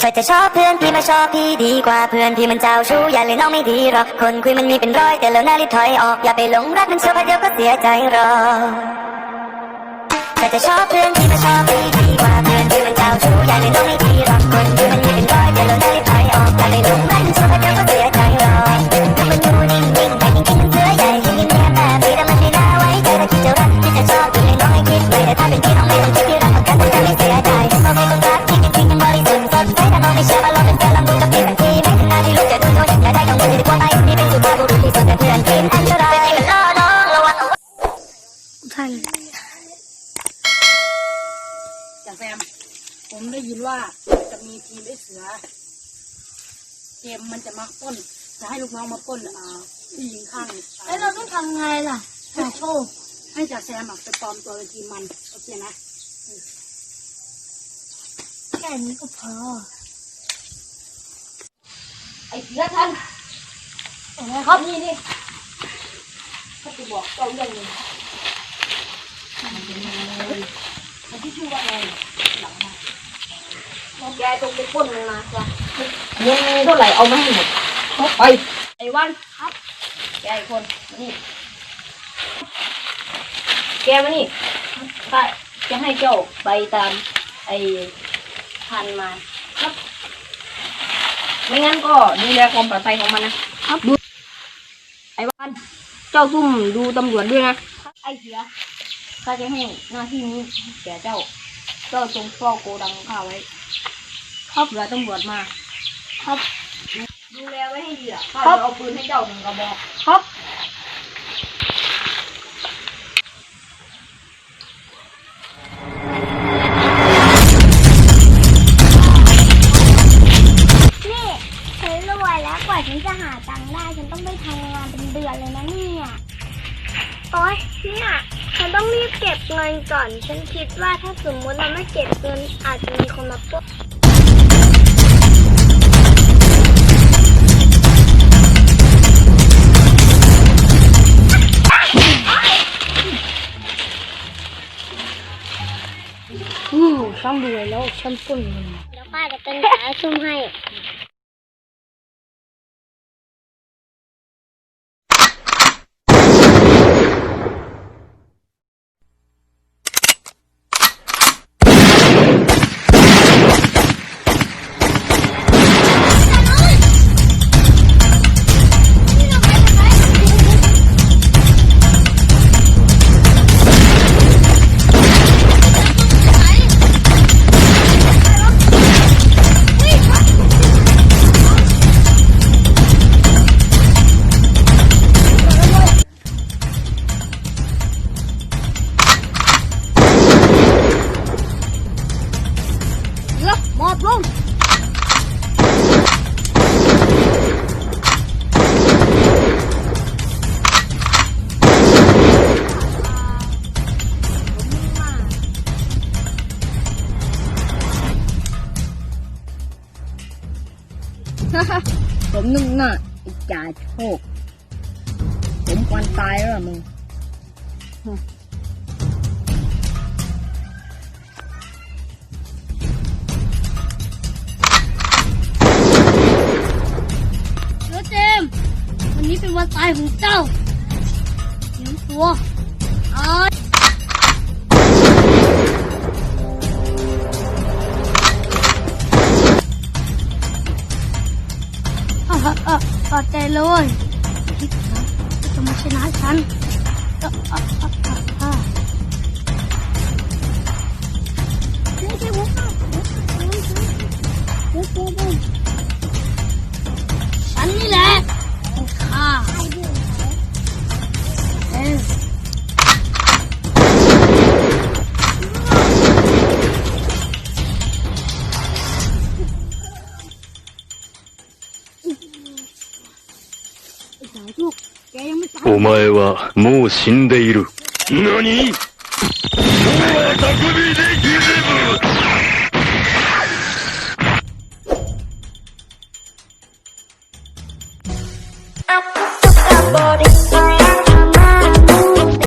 เธอจะชอบเพื่อนพี่มาชอบพี่ดีกว่าเพื่อนพี่มันเจ้าชู้อย่าเลยน้องไม่ดีหรอกคนคุยมันมีเป็นร้อยแต่แล้วน่ารีบถอยออกอย่าไปหลงรักมันเชื่อว่าเดี๋ยวก็เสียใจหรอกเธอจะชอบเพื่อนพี่มาชอบพี่ดีกว่าเพื่อนพี่มันเจ้าชู้อย่าเลยน้องไม่ดีหรอกคนคุยมัน จ่าแซม ผมได้ยินว่าจะมีทีมไอ้เสือ เกมมันจะมาปล้น จะให้ลูกน้องมาปล้นอ่าผู้หญิงข้างอ่าแล้วเราต้องทำไงล่ะจ่าโชค ให้จ่าแซมอะไปปลอมตัวเป็นทีมมัน โอเคนะ แค่นี้ก็พอ ไอ้เสือท่านครับนี่นี่ถ้าจะบอกเจ้าเรื่องหนึงมันเป็น ยาอะไรงมาแกต้องไปปล้นมันมาจ้ะเงินเท่าไหร่เอามาให้หมดไป ไอ้วันครับแกคนมานี่ แกมานี่ข้าจะให้เจ้าไปตาม ไอ้พันมา ครับ ไม่งั้นก็ดูแลความปลอดภัยของมันนะครับดูไอ้วัน เจ้าซุ่มดูตำรวจด้วยนะ ไอ้เสือ ข้าจะให้หน้าที่นี้แก่เจ้า เจ้าจงเฝ้าโกดังข้าไว้ครับเวลาตำรวจมาครับดูแลไว้ให้ดีอะข้าจะเอาปืนให้เจ้าหนึ่งกระบอกครับนี่ฉันรวยแล้วกว่าฉันจะหาตังค์ได้ ฉันต้องไปทำงานเป็นเดือนเลยนะเนี่ย โอ๊ยเนี่ยฉันต้องรีบเก็บเงินก่อน ฉันคิดว่าถ้าสมมติเราไม่เก็บเงินอาจจะมีคนมาปล้นอืมช่างรวยแล้วช่างต้นเงินแล้วป้าจะเป็นสายซุ่มให้ เสือหมอบลงผมนึกหน้าอ้จ่าโชค ผมควันตายแล้วมึง เป็นวันตายของเจ้าเตรียมตัวเอ้ยอะอะอ่อใจเลยคิดนะจะมาชนะฉัน お前はもう死んでいる。何？